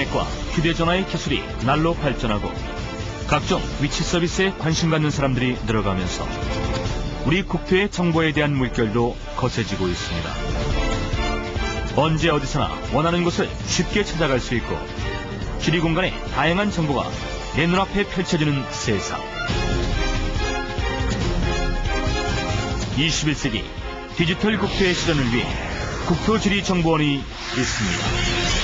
인터넷과 휴대전화의 기술이 날로 발전하고 각종 위치 서비스에 관심 갖는 사람들이 늘어가면서 우리 국토의 정보에 대한 물결도 거세지고 있습니다. 언제 어디서나 원하는 곳을 쉽게 찾아갈 수 있고 지리 공간의 다양한 정보가 내 눈앞에 펼쳐지는 세상. 21세기 디지털 국토의 실현을 위해 국토지리정보원이 있습니다.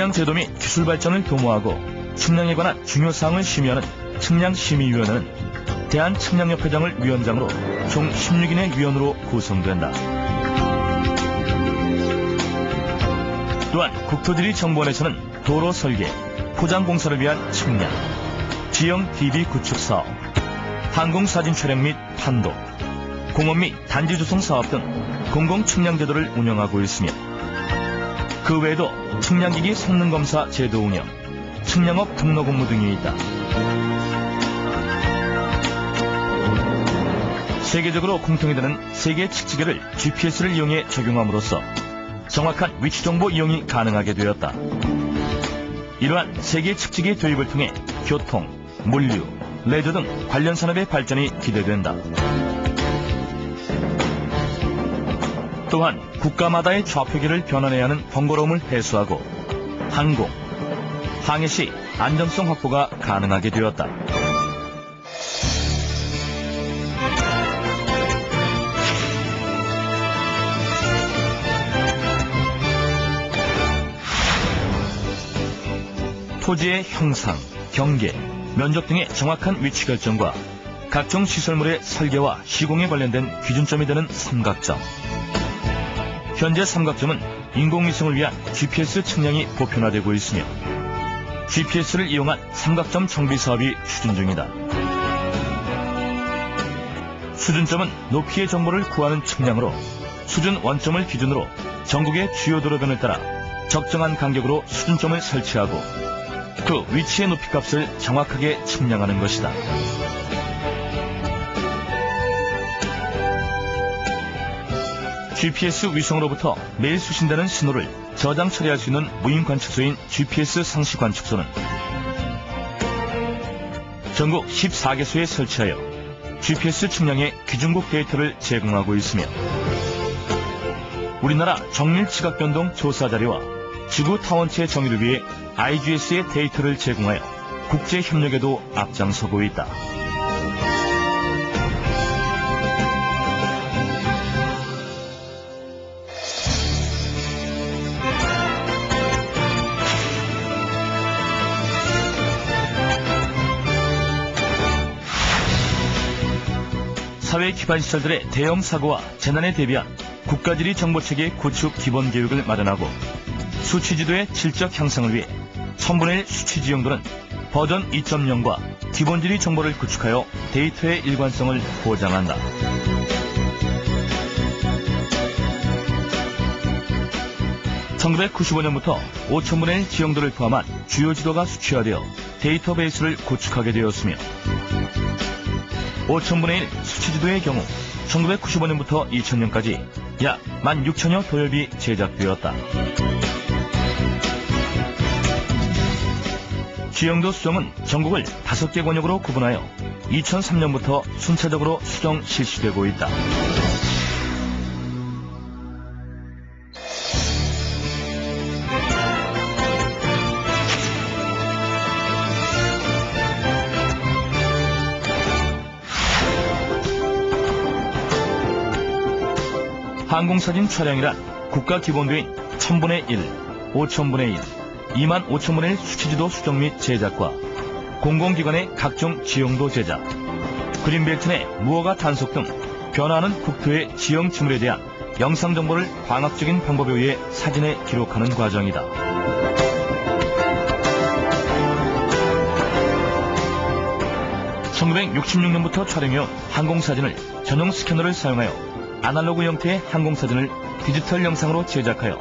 측량 제도 및 기술 발전을 도모하고 측량에 관한 중요 사항을 심의하는 측량심의위원회는 대한측량협회장을 위원장으로 총 16인의 위원으로 구성된다. 또한 국토지리 정보원에서는 도로 설계, 포장 공사를 위한 측량, 지형 DB 구축 사업, 항공 사진 촬영 및 판독, 공업 및 단지 조성 사업 등 공공 측량 제도를 운영하고 있으며 그 외에도 측량기기 성능 검사 제도 운영, 측량업 등록 업무 등이 있다. 세계적으로 공통이 되는 세계 측지계를 GPS를 이용해 적용함으로써 정확한 위치 정보 이용이 가능하게 되었다. 이러한 세계 측지기 도입을 통해 교통, 물류, 레저 등 관련 산업의 발전이 기대된다. 또한 국가마다의 좌표기를 변환해야 하는 번거로움을 해소하고 항공, 항해 시 안정성 확보가 가능하게 되었다. 토지의 형상, 경계, 면적 등의 정확한 위치 결정과 각종 시설물의 설계와 시공에 관련된 기준점이 되는 삼각점. 현재 삼각점은 인공위성을 위한 GPS 측량이 보편화되고 있으며 GPS를 이용한 삼각점 정비 사업이 추진 중이다. 수준점은 높이의 정보를 구하는 측량으로 수준 원점을 기준으로 전국의 주요 도로변을 따라 적정한 간격으로 수준점을 설치하고 그 위치의 높이값을 정확하게 측량하는 것이다. GPS 위성으로부터 매일 수신되는 신호를 저장 처리할 수 있는 무인 관측소인 GPS 상시 관측소는 전국 14개소에 설치하여 GPS 측량의 기준국 데이터를 제공하고 있으며 우리나라 정밀 지각 변동 조사 자료와 지구 타원체 정의를 위해 IGS의 데이터를 제공하여 국제 협력에도 앞장서고 있다. 사회 기반 시설들의 대형 사고와 재난에 대비한 국가지리 정보체계 구축 기본 계획을 마련하고 수치지도의 질적 향상을 위해 1000분의 1 수치지 용도는 버전 2.0과 기본지리 정보를 구축하여 데이터의 일관성을 보장한다. (1995년부터) 5천분의 1 지형도를 포함한 주요 지도가 수치화되어 데이터베이스를 구축하게 되었으며 5천분의 1 수치지도의 경우 1995년부터 2000년까지 약 16,000여 도엽이 제작되었다. 지형도 수정은 전국을 5개 권역으로 구분하여 2003년부터 순차적으로 수정 실시되고 있다. 항공사진 촬영이란 국가 기본도인 1000분의 1, 5000분의 1, 2만 5천분의 1 수치지도 수정 및 제작과 공공기관의 각종 지형도 제작, 그린벨트 내 무허가 단속 등 변화하는 국토의 지형 지물에 대한 영상 정보를 광학적인 방법에 의해 사진에 기록하는 과정이다. (1966년부터) 촬영해온 항공사진을 전용 스캐너를 사용하여 아날로그 형태의 항공사진을 디지털 영상으로 제작하여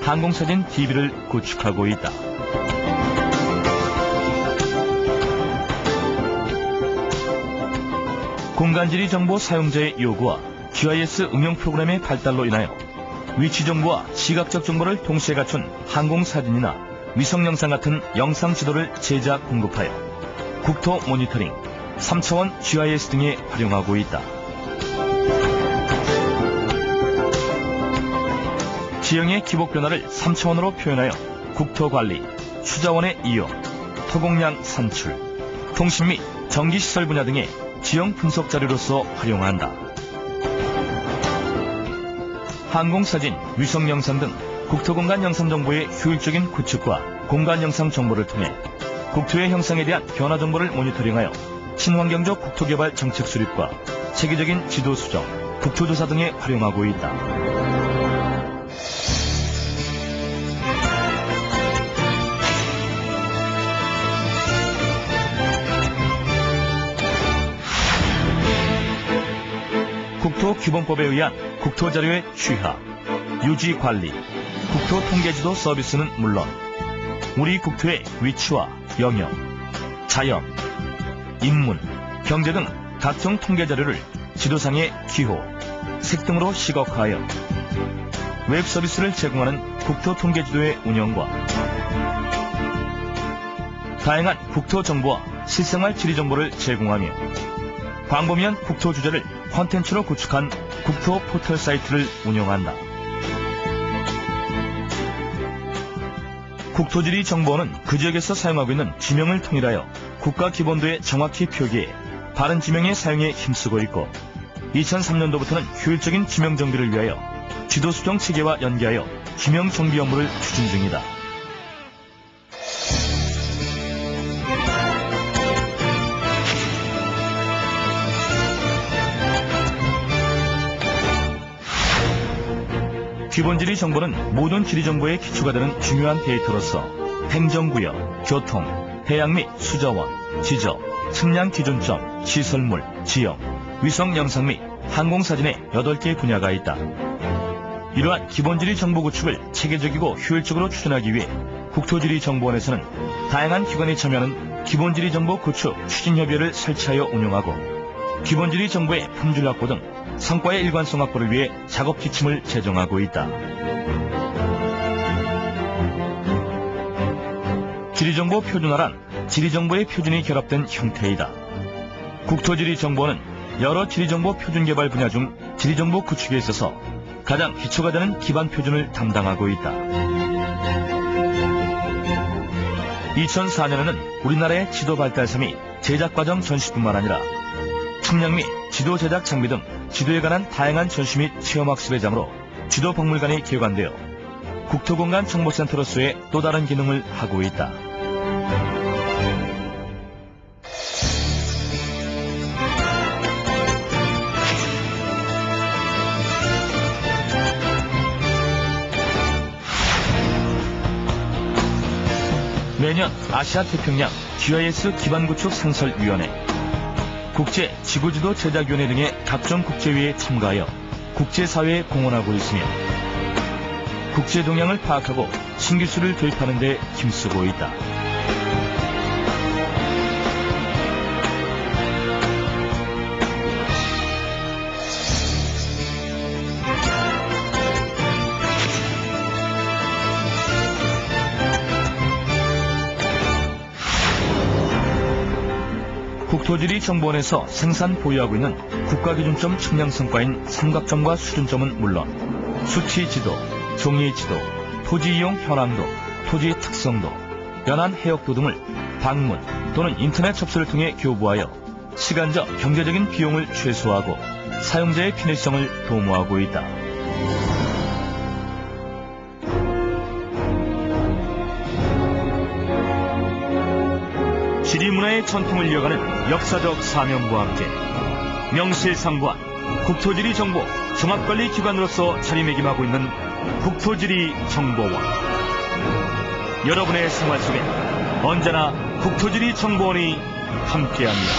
항공사진 DB를 구축하고 있다. 공간지리 정보 사용자의 요구와 GIS 응용 프로그램의 발달로 인하여 위치 정보와 시각적 정보를 동시에 갖춘 항공사진이나 위성 영상 같은 영상 지도를 제작 공급하여 국토 모니터링, 3차원 GIS 등에 활용하고 있다. 지형의 기복 변화를 3차원으로 표현하여 국토 관리, 수자원의 이용, 토공량 산출, 통신 및 전기시설 분야 등의 지형 분석 자료로서 활용한다. 항공사진, 위성 영상 등 국토공간 영상 정보의 효율적인 구축과 공간 영상 정보를 통해 국토의 형상에 대한 변화 정보를 모니터링하여 친환경적 국토개발 정책 수립과 체계적인 지도 수정, 국토조사 등에 활용하고 있다. 국토기본법에 의한 국토자료의 취하, 유지 관리, 국토통계지도 서비스는 물론 우리 국토의 위치와 영역, 자연, 인문, 경제 등 각종 통계자료를 지도상의 기호, 색 등으로 시각화하여 웹 서비스를 제공하는 국토통계지도의 운영과 다양한 국토정보와 실생활 지리정보를 제공하며 광범위한 국토 주제를 콘텐츠로 구축한 국토 포털 사이트를 운영한다. 국토지리 정보는 그 지역에서 사용하고 있는 지명을 통일하여 국가 기본도에 정확히 표기해 바른 지명의 사용에 힘쓰고 있고 2003년도부터는 효율적인 지명 정비를 위하여 지도 수정 체계와 연계하여 지명 정비 업무를 추진 중이다. 기본 지리 정보는 모든 지리 정보의 기초가 되는 중요한 데이터로서 행정구역, 교통, 해양 및 수자원, 지적, 측량 기준점, 시설물, 지형, 위성 영상 및 항공사진의 8개 분야가 있다. 이러한 기본지리 정보 구축을 체계적이고 효율적으로 추진하기 위해 국토지리 정보원에서는 다양한 기관이 참여하는 기본지리 정보 구축 추진협의회를 설치하여 운영하고 기본지리 정보의 품질 확보 등 성과의 일관성 확보를 위해 작업 지침을 제정하고 있다. 지리정보 표준화란 지리정보의 표준이 결합된 형태이다. 국토지리정보는 여러 지리정보 표준 개발 분야 중 지리정보 구축에 있어서 가장 기초가 되는 기반 표준을 담당하고 있다. 2004년에는 우리나라의 지도 발달사 및 제작 과정 전시뿐만 아니라 측량 및 지도 제작 장비 등 지도에 관한 다양한 전시 및 체험학습의 장으로 지도박물관이 개관되어 국토공간 정보센터로서의 또 다른 기능을 하고 있다. 매년 아시아 태평양 GIS 기반구축 상설위원회 국제 지구지도 제작위원회 등의 각종 국제회의에 참가하여 국제사회에 공헌하고 있으며 국제 동향을 파악하고 신기술을 도입하는 데 힘쓰고 있다. 국토지리 정보원에서 생산 보유하고 있는 국가기준점 측량 성과인 삼각점과 수준점은 물론 수치 지도, 종이 지도, 토지 이용 현황도, 토지 특성도, 연안 해역도 등을 방문 또는 인터넷 접수를 통해 교부하여 시간적 경제적인 비용을 최소화하고 사용자의 편의성을 도모하고 있다. 지리문화의 전통을 이어가는 역사적 사명과 함께 명실상부한 국토지리 정보 종합관리 기관으로서 자리매김하고 있는 국토지리 정보원 여러분의 생활 속에 언제나 국토지리 정보원이 함께합니다.